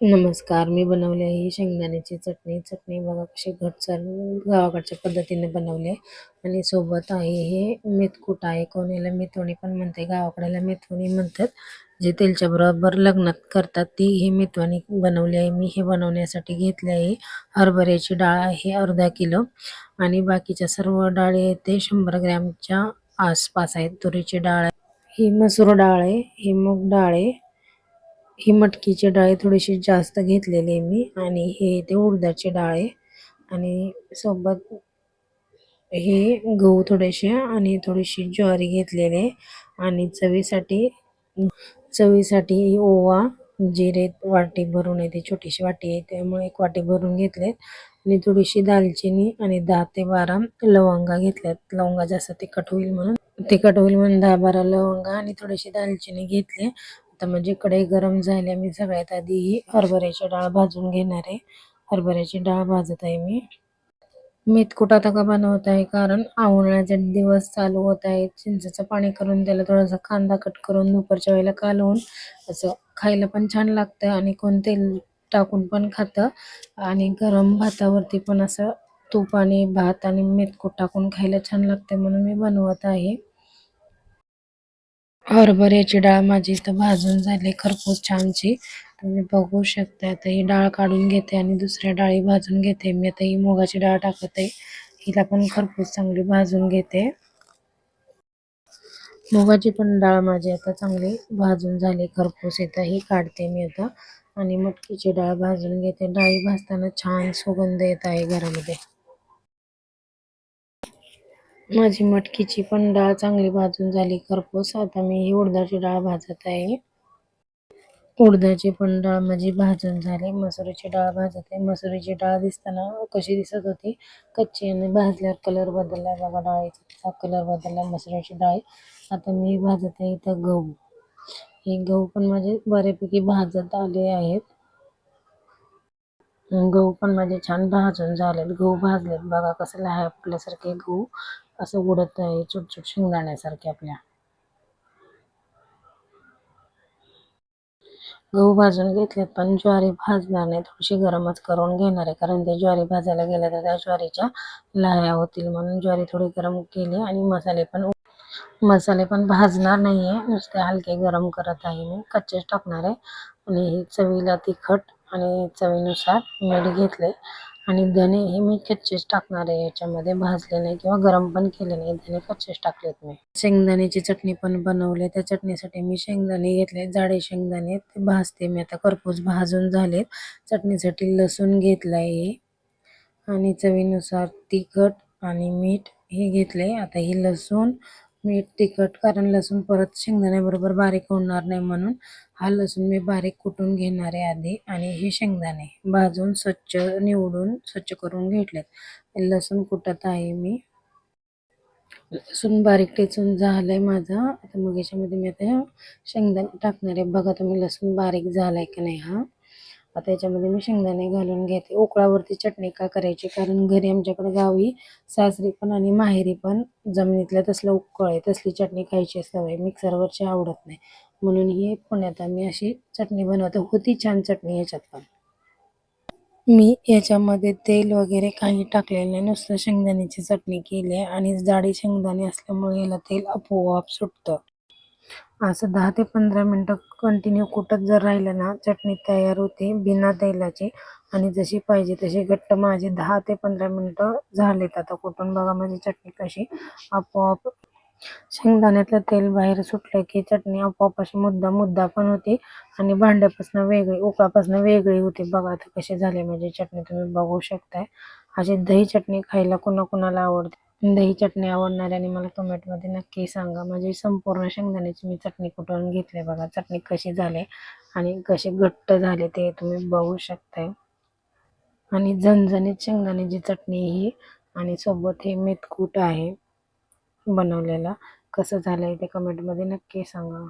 नमस्कार मी बनवली आहे शेंगदाण्याची चटणी. चटणी बघा कशी घटसर गावाकडच्या पद्धतीने बनवली आहे. आणि सोबत आहे हे मेथकूट आहे. कोणीला याला मेथवणी पण म्हणते गावाकडेला मेथवणी म्हणतात. जे तेलच्या बरोबर लग्नात करतात ती ही मेथवणी बनवली आहे. मी हे बनवण्यासाठी घेतले आहे. हरभऱ्याची डाळ आहे अर्धा किलो. आणि बाकीच्या सर्व डाळी आहेत ते शंभर ग्रॅमच्या आसपास आहेत तुरीची डाळ आहे. ही मसूर डाळ आहे. ही मूग डाळ आहे. ही मटकीची डाळ थोडीशी जास्त घेतलेली आहे मी आणि हे ते उडदाची डाळ आहे. आणि सोबत हे गहू थोडेसे आणि थोडीशी ज्वारी घेतलेली आहे. आणि चवीसाठी चवीसाठी ओवा जिरे वाटी भरून येते छोटीशी वाटी आहे त्यामुळे एक वाटी भरून घेतलेत. आणि थोडीशी दालचिनी आणि दहा ते बारा लवंगा घेतल्यात. लवंगा जास्त तिखट होईल म्हणून. तिखट होईल म्हणून दहा बारा लवंगा आणि थोडीशी दालचिनी घेतली आता म्हणजे कढई गरम झाली मी सगळ्यात आधी ही हरभऱ्याची डाळ भाजून घेणार आहे. हरभऱ्याची डाळ भाजत आहे मी. मेथकूट आता का बनवत आहे? कारण आवळण्याचे दिवस चालू होत आहेत. चिंचेचं पाणी करून त्याला थोडासा कांदा कट करून दुपारच्या वेळेला कालवून असं खायला पण छान लागतं आणि कोण तेल टाकून पण खातं. आणि गरम भातावरती पण असं तूप आणि भात आणि मेथकूट टाकून खायला छान लागते म्हणून मी बनवत आहे. हरभऱ्याची डाळ माझी इथं भाजून झाली खरपूस छानची तुम्ही बघू शकता आता ही डाळ काढून घेते आणि दुसऱ्या डाळी भाजून घेते. मी आता ही मुगाची डाळ टाकत. आहे हिला पण खरपूस चांगली भाजून घेते. मुगाची पण डाळ माझी आता चांगली भाजून झाली खरपूस इथं ही काढते मी आता. आणि मटकीची डाळ भाजून घेते. डाळी भाजताना छान सुगंध येत आहे घरामध्ये. माझी मटकीची पण डाळ चांगली भाजून झाली. खरपूस. आता मी ही उडदाची डाळ भाजत आहे. उडदाची पण डाळ माझी भाजून झाली. मसुरीची डाळ भाजत आहे. मसुरीची डाळ दिसताना कशी दिसत होती? कच्ची आणि भाजल्यावर कलर बदलला. बघा डाळीचा कलर बदलला. मसुरीची डाळ. आता मी भाजत आहे इथं गहू. हे गहू पण माझे बऱ्यापैकी भाजत आले आहेत. गहू पण माझे छान भाजून झालेत. गहू भाजलेत बघा कसं लहाय आपल्यासारखे गहू. असं उडत आहे छोट शेंगदाण्यासारखे आपल्या. गहू भाजून घेतलेत पण ज्वारी भाजणार नाही. थोडीशी गरमच करून घेणार आहे. कारण ते ज्वारी भाजायला गेल्या तर त्या ज्वारीच्या लाह्या होतील म्हणून ज्वारी थोडी गरम केली आणि मसाले पण मसाले पण भाजणार नाहीये. नुसते हलके गरम करत आहे मी. कच्चेच टाकणार आहे. आणि हे चवीला तिखट आणि चवीनुसार मीठ घेतले आणि धने हे मी कच्चेच टाकणार आहे. याच्यामध्ये भाजले नाही किंवा गरम पण केले नाही. धने कच्चेच टाकलेत मी. शेंगदाण्याची चटणी पण बनवले. त्या चटणीसाठी मी शेंगदाणे घेतले. जाडे शेंगदाणे ते भाजते मी. आता करपूस भाजून झालेत. चटणीसाठी लसूण घेतलाय. आणि चवीनुसार तिखट आणि मीठ हे घेतले आता हे लसूण मीठ तिखट कारण लसूण परत शेंगदाण्याबरोबर बारीक होणार नाही म्हणून हा लसूण मी बारीक कुटून घेणार आहे आधी आणि हे शेंगदाणे भाजून स्वच्छ निवडून स्वच्छ करून घेतलेत. लसूण कुटत आहे मी. लसूण बारीक टेचून झालंय माझा. आता मग याच्यामध्ये मी आता शेंगदाणे टाकणार आहे. बघा तुम्ही लसूण बारीक झालाय का नाही हा. आता याच्यामध्ये मी शेंगदाणे घालून घेते. उकळावरती चटणी का करायची? कारण घरी आमच्याकडे गावी सासरी पण आणि माहेरी पण जमिनीतल्या तसलं उकळ आहे. तसली चटणी खायची सवय मिक्सरवरची आवडत नाही. म्हणून ही पुण्यात आम्ही अशी चटणी बनवतो. होती छान चटणी ह्याच्यात पण. मी याच्यामध्ये तेल वगैरे काही टाकलेलं नाही. नुसतं शेंगदाण्याची चटणी केली आहे आणि जाडी शेंगदाणे असल्यामुळे याला तेल आपोआप सुटतं. असं दहा ते पंधरा मिनटं कंटिन्यू कुटत जर राहिलं ना चटणी तयार होते बिना तेलाची. आणि जशी पाहिजे तशी घट्ट माझी दहा ते पंधरा मिनटं झालेत आता कुटून बघा माझी चटणी कशी आपोआप. शेंगदाण्यातलं तेल बाहेर सुटलं की चटणी आपोआप अशी मुद्दा मुद्दा पण होती. आणि भांड्यापासून वेगळी उकळापासून वेगळी होती. बघा आता कशी झाली माझी चटणी तुम्ही बघू शकताय. अशी दही चटणी खायला कुणाकुणाला आवडते? दही चटणी आणि मला कमेंटमध्ये नक्की सांगा. म्हणजे संपूर्ण शेंगदाण्याची मी चटणी कुठून घेतली बघा. चटणी कशी झाली आणि कशी घट्ट झाले ते तुम्ही बघू शकताय. आणि झणझणीत शेंगदाण्याची चटणी ही आणि सोबत हे मेथकूट आहे बनवलेला. कसं झालं आहे ते कमेंटमध्ये नक्की सांगा.